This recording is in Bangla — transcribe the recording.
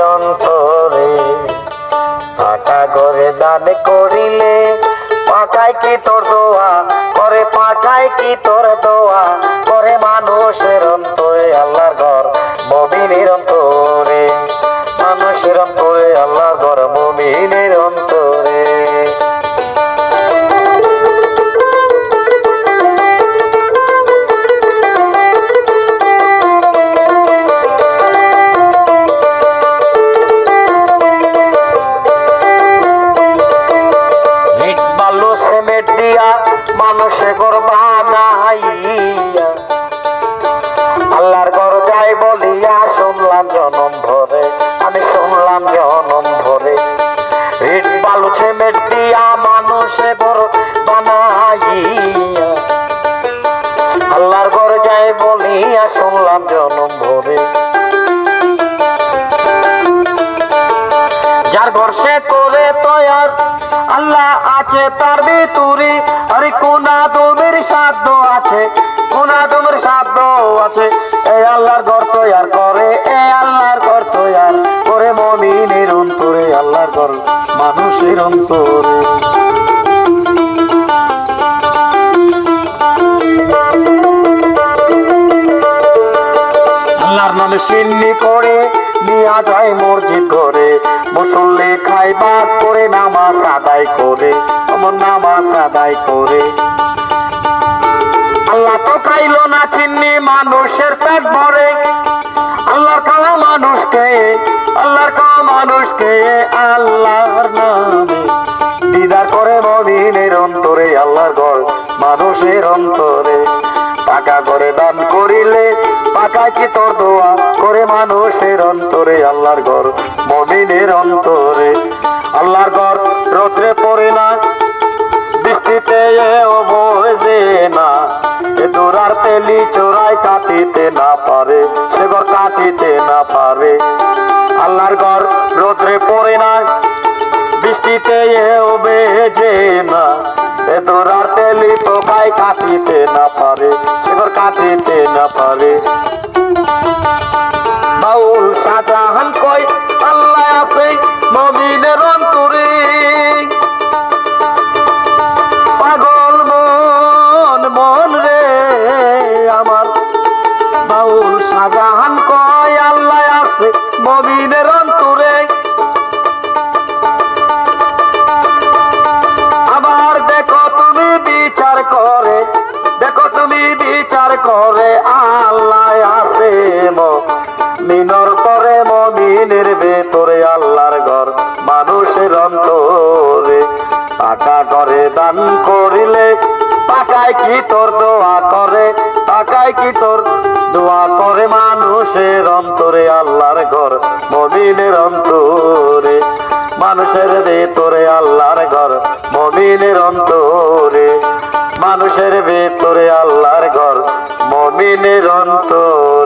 অন্তরে। পাকা করে দান করিলে পাকায় কি তোর দোয়া? করে পাকায় কি তোর দোয়া? করে মানুষের অন্তরে আল্লাহর ঘর মবিনের অন্তরে। মানুষের অন্তরে আল্লাহর ঘর মবিনের অন্তরে। দিয়া মানুষে করবা নাইয়া আল্লাহর ঘর যাই বলিয়া শুনলাম জনম ভরে, আমি শুনলাম জনম ভরে। ইট বালু সিমেন্ট দিয়া মানুষে বড় বানাইয়া আল্লাহর ঘর যাই বলিয়া শুনলাম জনম ভরে। যার ঘর সে করে আল্লাহর নামে সিন্নি করে নিয়া যায় মসজিদ ঘরে মুসল্লি খাই বাদ করে নামাজ আদায় করে আমার নামাজ আদায় করে। আল্লাহ তো খাইলো না চিন্নি মানুষের পেট ভরে। আল্লাহর খালা মানুষকে, আল্লাহর খাওয়া মানুষকে আল্লাহর মানুষের অন্তরে। পাকা করে দান করিলে পাকা কি তোর দোয়া করে মানুষের অন্তরে, আল্লাহর ঘর মমিনের অন্তরে। আল্লাহর ঘর রোদ্রে পড়ে না, বৃষ্টিতে এও বোঝে না। এ দূরার তেলি কাটিতে না পারে, সে ঘর কাটিতে না পারে। আল্লাহর ঘর রোদ্রে পড়ে না, বৃষ্টিতে এও বেজে না। এ দূরার কাটিতে না পারে কাটিতে না পারে। মিনর করে মমিনের ভেতরে আল্লাহর ঘর, মানুষের অন্তরে। পাকা করে দান করিলে, পাকায় কি তোর দোয়া করে? পাকায় কি তোর দোয়া করে মানুষের অন্তরে, আল্লাহর ঘর, মমিনের অন্তরে। মানুষের ভেতরে, আল্লাহর ঘর, মমিনের অন্তরে। মানুষের ভেতরে, আল্লাহর ঘর, মমিনের অন্তরে।